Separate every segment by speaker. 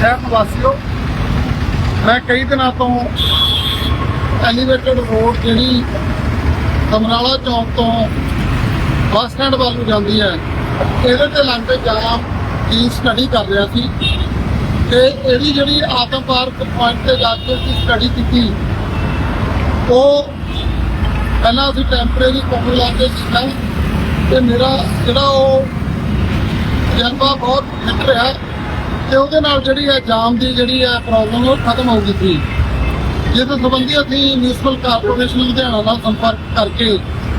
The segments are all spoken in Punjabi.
Speaker 1: ਸ਼ਹਿਰ ਨਿਵਾਸੀਓ, ਮੈਂ ਕਈ ਦਿਨਾਂ ਤੋਂ ਐਲੀਵੇਟਡ ਰੋਡ ਜਿਹੜੀ ਸਮਰਾਲਾ ਚੌਂਕ ਤੋਂ ਬੱਸ ਸਟੈਂਡ ਵੱਲ ਨੂੰ ਜਾਂਦੀ ਹੈ, ਇਹਦੇ ਤੇ ਲੰਘਦੇ ਜਾਮ ਦੀ ਸਟੱਡੀ ਕਰ ਰਿਹਾ ਸੀ ਤੇ ਇਹਦੀ ਜਿਹੜੀ ਆਤਮ ਪਾਰਕ ਪੁਆਇੰਟ ਤੇ ਜਾ ਕੇ ਅਸੀਂ ਸਟੱਡੀ ਕੀਤੀ, ਉਹ ਪਹਿਲਾਂ ਅਸੀਂ ਟੈਂਪਰੇਰੀ ਕੋਲ ਲਾ ਕੇ ਕੀਤਾ ਤੇ ਮੇਰਾ ਜਿਹੜਾ ਉਹ ਤਜਰਬਾ ਬਹੁਤ ਫਿੱਟ ਰਿਹਾ। ਤੇ ਉਹਦੇ ਨਾਲ ਜਿਹੜੀ ਹੈ ਜਾਮ ਦੀ ਜਿਹੜੀ ਹੈ ਪ੍ਰੋਬਲਮ ਉਹ ਖਤਮ ਹੋ ਗਈ ਸੀ ਜਿਸ ਸੰਬੰਧੀ ਅਸੀਂ ਮਿਊਨਿਸਪਲ ਕਾਰਪੋਰੇਸ਼ਨ ਲੁਧਿਆਣਾ ਨਾਲ ਸੰਪਰਕ ਕਰਕੇ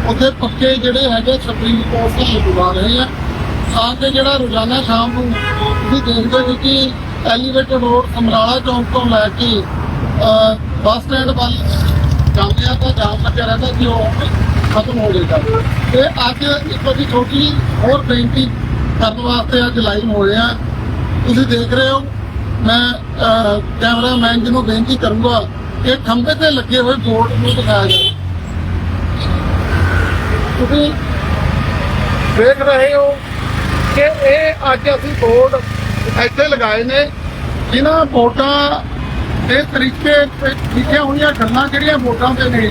Speaker 1: ਉੱਥੇ ਪੱਕੇ ਜਿਹੜੇ ਹੈਗੇ ਸੁਪਰੀਮ ਕੋਰਟ ਤੋਂ ਲਗਵਾ ਰਹੇ ਆ ਤਾਂ ਕਿ ਜਿਹੜਾ ਰੋਜ਼ਾਨਾ ਸ਼ਾਮ ਨੂੰ ਤੁਸੀਂ ਦੇਖਦੇ ਹੋ ਕਿ ਐਲੀਵੇਟਡ ਰੋਡ ਸਮਰਾਲਾ ਚੌਂਕ ਤੋਂ ਲੈ ਕੇ ਬੱਸ ਸਟੈਂਡ ਵੱਲ ਜਾਂਦੇ ਆ ਤਾਂ ਜਾਮ ਲੱਗਿਆ ਰਹਿੰਦਾ ਕਿ ਉਹ ਖਤਮ ਹੋ ਜਾਏਗਾ। ਤੇ ਅੱਜ ਇੱਕ ਵਾਰੀ ਛੋਟੀ ਹੋਰ ਬੇਨਤੀ ਕਰਨ ਵਾਸਤੇ ਅੱਜ ਲਾਈਨ ਹੋਏ ਆ ਤੁਸੀਂ ਦੇਖ ਰਹੇ ਹੋ, ਮੈਂ ਕੈਮਰਾਮੈਨ ਜੀ ਨੂੰ ਬੇਨਤੀ ਕਰੂੰਗਾ ਕਿ ਖੰਭੇ ਤੇ ਲੱਗੇ ਹੋਏ ਬੋਰਡ ਨੂੰ ਦਿਖਾਇਆ ਜਾਵੇ ਤੁਸੀਂ ਦੇਖ ਰਹੇ ਹੋ ਕਿ ਇਹ ਅੱਜ ਅਸੀਂ ਬੋਰਡ ਇੱਥੇ ਲਗਾਏ ਨੇ, ਜਿਨ੍ਹਾਂ ਬੋਰਡਾਂ ਦੇ ਤਰੀਕੇ ਤੇ ਲਿਖੀਆਂ ਹੋਈਆਂ ਗੱਲਾਂ ਜਿਹੜੀਆਂ ਬੋਰਡਾਂ ਤੇ ਨੇ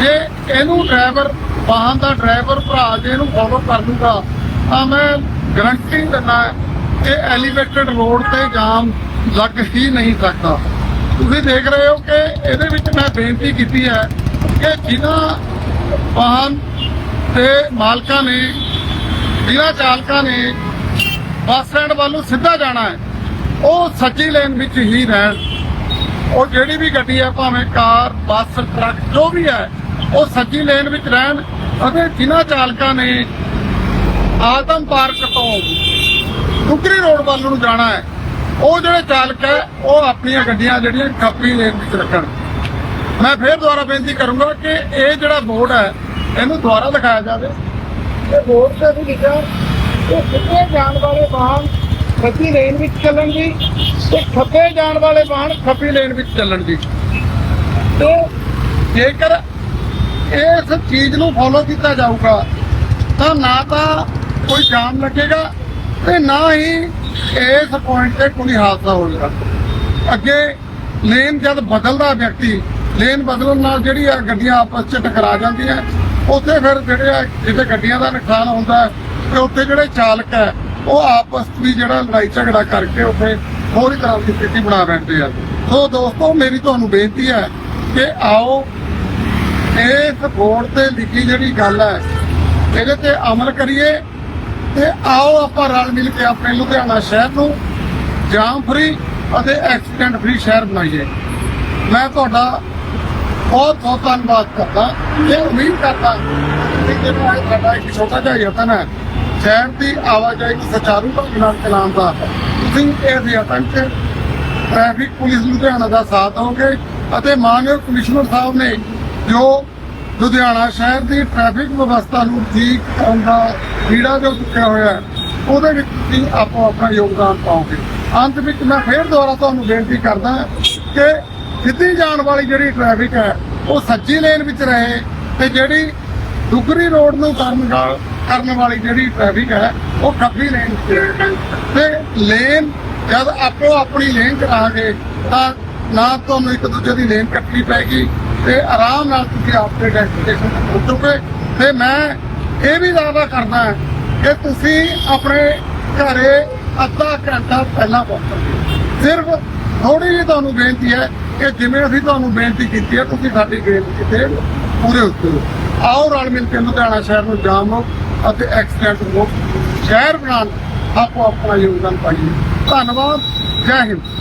Speaker 1: ਜੇ ਇਹਨੂੰ ਡਰਾਈਵਰ ਵਾਹਨ ਦਾ ਡਰਾਈਵਰ ਭਰਾ ਜੇ ਇਹਨੂੰ ਫੋਲੋ ਕਰ ਲੂਗਾ, ਤਾਂ ਮੈਂ ਗਰੰਟੀ ਦਿੰਦਾ ਕਿ ਐਲੀਵੇਟਡ ਰੋਡ ਤੇ ਜਾਮ ਲੱਗ ਹੀ ਨਹੀਂ ਸਕਦਾ। ਤੁਸੀਂ ਦੇਖ ਰਹੇ ਹੋ ਕਿ ਇਹਦੇ ਵਿੱਚ ਮੈਂ ਬੇਨਤੀ ਕੀਤੀ ਹੈ ਕਿ ਜਿਨ੍ਹਾਂ ਵਾਹਨ ਤੇ ਮਾਲਕਾਂ ਨੇ, ਜਿਨ੍ਹਾਂ ਚਾਲਕਾਂ ਨੇ ਬੱਸ ਸਟੈਂਡ ਵੱਲ ਸਿੱਧਾ ਜਾਣਾ ਹੈ, ਉਹ ਸੱਜੀ ਲੇਨ ਵਿੱਚ ਹੀ ਰਹਿਣ। ਉਹ ਜਿਹੜੀ ਵੀ ਗੱਡੀ ਹੈ, ਭਾਵੇਂ ਕਾਰ, ਬੱਸ, ਟਰੱਕ, ਜੋ ਵੀ ਹੈ, ਉਹ ਸੱਜੀ ਲੇਨ ਵਿੱਚ ਰਹਿਣ ਅਤੇ ਜਿਨ੍ਹਾਂ ਚਾਲਕਾਂ ਨੇ ਆਦਮ ਪਾਰਕ ਤੋਂ ਟੁਕਰੀ ਰੋਡ ਵੱਲ ਨੂੰ ਜਾਣਾ ਹੈ। ਉਹ ਜਿਹੜੇ ਚਾਲਕ ਹੈ, ਉਹ ਆਪਣੀਆਂ ਗੱਡੀਆਂ ਜਿਹੜੀਆਂ ਖੱਪੀ ਲੇਨ ਵਿੱਚ ਰੱਖਣ। ਮੈਂ ਫੇਰ ਦੁਬਾਰਾ ਬੇਨਤੀ ਕਰੂੰਗਾ ਕਿ ਇਹ ਜਿਹੜਾ ਬੋਰਡ ਹੈ, ਇਹਨੂੰ ਦੁਬਾਰਾ ਦਿਖਾਇਆ ਜਾਵੇ। ਇਹ ਬੋਰਡ ਤੇ ਵੀ ਲਿਖਿਆ ਕਿ ਸਿੱਧੇ ਜਾਣ ਵਾਲੇ ਵਾਹਨ ਸੱਜੀ ਲੇਨ ਵਿੱਚ ਚੱਲਣ ਦੀ ਤੇ ਖੱਬੇ ਜਾਣ ਵਾਲੇ ਵਾਹਨ ਖੱਬੀ ਲੇਨ ਵਿੱਚ ਚੱਲਣ ਦੀ। ਤੇ ਜੇਕਰ ਇਸ ਚੀਜ਼ ਨੂੰ ਫੋਲੋ ਕੀਤਾ ਜਾਊਗਾ, ਤਾਂ ਨਾ ਤਾਂ ਕੋਈ ਜਾਮ ਲੱਗੇਗਾ ਤੇ ਨਾ ਹੀ ਇਸ ਪੁਆਇੰਟ ਤੇ ਕੋਈ ਹਾਦਸਾ ਹੋਵੇਗਾ ਅੱਗੇ ਲੇਨ ਜਦ ਬਦਲਦਾ ਵਿਅਕਤੀ ਲੇਨ ਬਦਲਣ ਨਾਲ ਜਿਹੜੀ ਆ ਗੱਡੀਆਂ ਆਪਸ 'ਚ ਟਕਰਾ ਜਾਂਦੀਆਂ, ਉੱਥੇ ਫਿਰ ਜਿਹੜੇ ਆ ਜਿੱਥੇ ਗੱਡੀਆਂ ਦਾ ਨੁਕਸਾਨ ਹੁੰਦਾ ਤੇ ਉੱਥੇ ਜਿਹੜੇ ਚਾਲਕ ਹੈ, ਉਹ ਆਪਸ ਵਿੱਚ ਜਿਹੜਾ ਲੜਾਈ ਝਗੜਾ ਕਰਕੇ ਉੱਥੇ ਹੋਰ ਤਰ੍ਹਾਂ ਦੀ ਸਥਿਤੀ ਬਣਾ ਬੈਠਦੇ ਆ। ਸੋ ਦੋਸਤੋ, ਮੇਰੀ ਤੁਹਾਨੂੰ ਬੇਨਤੀ ਹੈ ਕਿ ਆਓ, ਇਸ ਬੋਰਡ ਤੇ ਲਿਖੀ ਜਿਹੜੀ ਗੱਲ ਹੈ, ਇਹਦੇ ਤੇ ਅਮਲ ਕਰੀਏ ਤੇ ਆਓ ਆਪਾਂ ਰਲ ਮਿਲ ਕੇ ਆਪਣੇ ਲੁਧਿਆਣਾ ਸ਼ਹਿਰ ਨੂੰ ਜਾਮ ਫ੍ਰੀ ਅਤੇ ਐਕਸੀਡੈਂਟ ਫ੍ਰੀ ਸ਼ਹਿਰ ਬਣਾਈਏ। ਮੈਂ ਤੁਹਾਡਾ ਬਹੁਤ ਬਹੁਤ ਧੰਨਵਾਦ ਕਰਦਾ। ਤੇ ਉਮੀਦ ਕਰਦਾ ਕਿ ਜਿਹੜਾ ਇਹ ਸਾਡਾ ਇੱਕ ਛੋਟਾ ਜਿਹਾ ਯਤਨ ਹੈ, ਸ਼ਹਿਰ ਦੀ ਆਵਾਜਾਈ ਨੂੰ ਸੁਚਾਰੂ ਢੰਗ ਨਾਲ ਚਲਾਉਣ ਦਾ, ਤੁਸੀਂ ਇਸ ਯਤਨ 'ਚ ਟ੍ਰੈਫਿਕ ਪੁਲਿਸ ਲੁਧਿਆਣਾ ਦਾ ਸਾਥ ਹੋਗੇ ਅਤੇ ਮਾਨਯੋਗ ਕਮਿਸ਼ਨਰ ਸਾਹਿਬ ਨੇ ਜੋ ਲੁਧਿਆਣਾ ਸ਼ਹਿਰ ਦੀ ਟ੍ਰੈਫਿਕ ਵਿਵਸਥਾ ਨੂੰ ਠੀਕ ਕਰਨ ਦਾ ਕੀੜਾ ਜੋ ਚੁੱਕਿਆ ਹੋਇਆ ਹੈ, ਉਹਦੇ ਵਿੱਚ ਤੁਸੀਂ ਆਪੋ ਆਪਣਾ ਯੋਗਦਾਨ ਪਾਓਗੇ। ਅੰਤ ਵਿੱਚ ਮੈਂ ਫੇਰ ਦੁਬਾਰਾ ਤੁਹਾਨੂੰ ਬੇਨਤੀ ਕਰਦਾ ਕਿ ਸਿੱਧੀ ਜਾਣ ਵਾਲੀ ਜਿਹੜੀ ਟ੍ਰੈਫਿਕ ਹੈ, ਉਹ ਸੱਜੀ ਲੇਨ ਵਿੱਚ ਰਹੇ ਤੇ ਜਿਹੜੀ ਦੁਗਰੀ ਰੋਡ ਨੂੰ ਕਰਨ ਕਰਨ ਵਾਲੀ ਜਿਹੜੀ ਟ੍ਰੈਫਿਕ ਹੈ, ਉਹ ਖੱਬੀ ਲੇਨ ਵਿੱਚ ਤੇ ਲੇਨ ਜਦ ਆਪੋ ਆਪਣੀ ਲੇਨ ਕਰਾਂਗੇ ਤਾਂ ਨਾ ਤੁਹਾਨੂੰ ਇੱਕ ਦੂਜੇ ਦੀ ਲੇਨ ਕੱਟਣੀ ਪੈਗੀ ਤੇ ਆਰਾਮ ਨਾਲ ਤੁਸੀਂ ਆਪਣੇ ਡੈਸਟੀਨੇਸ਼ਨ ਤੇ ਪਹੁੰਚੋਗੇ ਤੇ ਮੈਂ ਇਹ ਵੀ ਦਾਅਵਾ ਕਰਦਾ ਕਿ ਤੁਸੀਂ ਆਪਣੇ ਘਰੇ ਅੱਧਾ ਘੰਟਾ ਪਹਿਲਾਂ ਪਹੁੰਚੋਗੇ ਸਿਰਫ ਥੋੜੀ ਜਿਹੀ ਤੁਹਾਨੂੰ ਬੇਨਤੀ ਹੈ ਕਿ ਜਿਵੇਂ ਅਸੀਂ ਤੁਹਾਨੂੰ ਬੇਨਤੀ ਕੀਤੀ ਹੈ, ਤੁਸੀਂ ਸਾਡੀ ਬੇਨਤੀ ਤੇ ਪੂਰੇ ਉਤਰੋ ਆਓ ਰਲ ਮਿਲ ਕੇ ਲੁਧਿਆਣਾ ਸ਼ਹਿਰ ਨੂੰ ਜਾਮ ਲਓ ਅਤੇ ਐਕਸੀਡੈਂਟ ਮੁਕਤ ਸ਼ਹਿਰ ਬਣਾਉਣ ਆਪੋ ਆਪਣਾ ਯੋਗਦਾਨ ਪਾਈਏ। ਧੰਨਵਾਦ। ਜੈ ਹਿੰਦ।